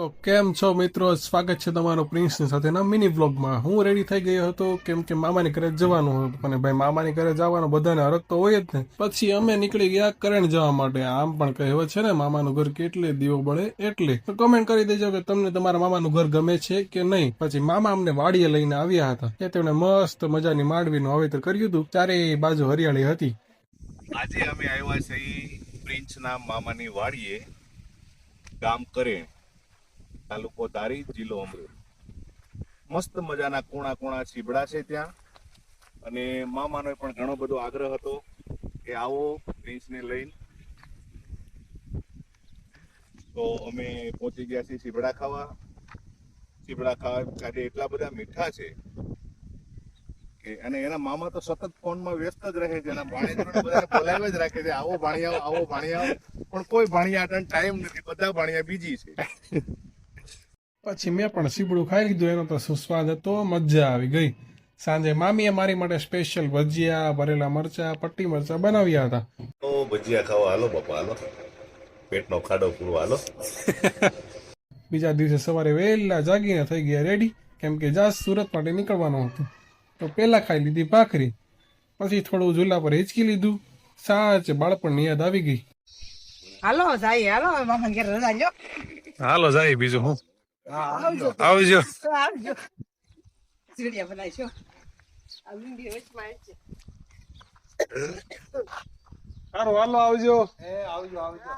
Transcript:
તો કેમ છો મિત્રો? સ્વાગત છે તમારું પ્રિન્સની સાથેના મિની વ્લોગમાં. હું રેડી થઈ ગયો હતો, કેમ કે મામાની ઘરે જવાનું હતું. અને ભાઈ મામાની ઘરે જવાનું બધાને હરક તો હોય જ ને. પછી અમે નીકળી ગયા કરણ જવા માટે. આમ પણ કહેવત છે ને, મામાનું ઘર કેટલે દીવો બળે એટલે. તો કમેન્ટ કરી દેજો કે તમને તમારા મામાનું ઘર ગમે છે કે નહીં. પછી મામા અમને વાડીએ લઈને આવ્યા હતા. કે તેમણે મસ્ત મજાની માંડવીનું વાવેતર કર્યું હતું. ચારે બાજુ હરિયાળી હતી. આજે અમે આવ્યા છે પ્રિન્સના મામાની વાડીએ ગામ કરેણ. તાલુકો ધારી, જિલ્લો અમરેલી. મસ્ત મજાના કોણા કોણા છીબડા છે ત્યાં. અને મામાનો પણ ઘણો બધો આગ્રહ હતો કે આવો પ્રિન્સને લઈને. તો અમે પહોંચી ગયા છીએ છીબડા ખાવા. છીબડા ખાવા કાઢે એટલા બધા મીઠા છે કે અને એના મામા તો સતત ફોનમાં વ્યસ્ત જ રહે છે. એના ભાણિયા જ રાખે છે. આવો ભાણિયા આવો ભાણિયા. પણ કોઈ ભાણિયા ટાઈમ નથી. બધા ભાણિયા બીજી છે. પછી મેં પણ સીબડું ખાઈ લીધું એનો તો સુસ્વાદ હતો મજા આવી ગઈ. સાંજે મામીએ મારી માટે સ્પેશિયલ ભજીયા ભરેલા મરચા પટ્ટી મરચા બનાવ્યા હતા. તો ભજીયા ખાવા હાલો બાપા હાલો. પેટનો ખાડો પૂરો હાલો. બીજા દિવસે સવારે વહેલા જાગીને થઈ ગયા રેડી કેમ કે જાસ સુરત માટે નીકળવાનું હતું. તો પહેલા ખાઈ લીધી ભાખરી પછી થોડું ઝૂલા પર હિંચકી લીધું. સાચ બાળપણની યાદ આવી ગઈ. હાલો જાય હાલો મામા ઘેર રજા લ્યો. હાલો જાય બીજું હું? આવજો. આવજો. આવજો. આવી છે. સારું હાલો આવજો. એ આવજો આવજો.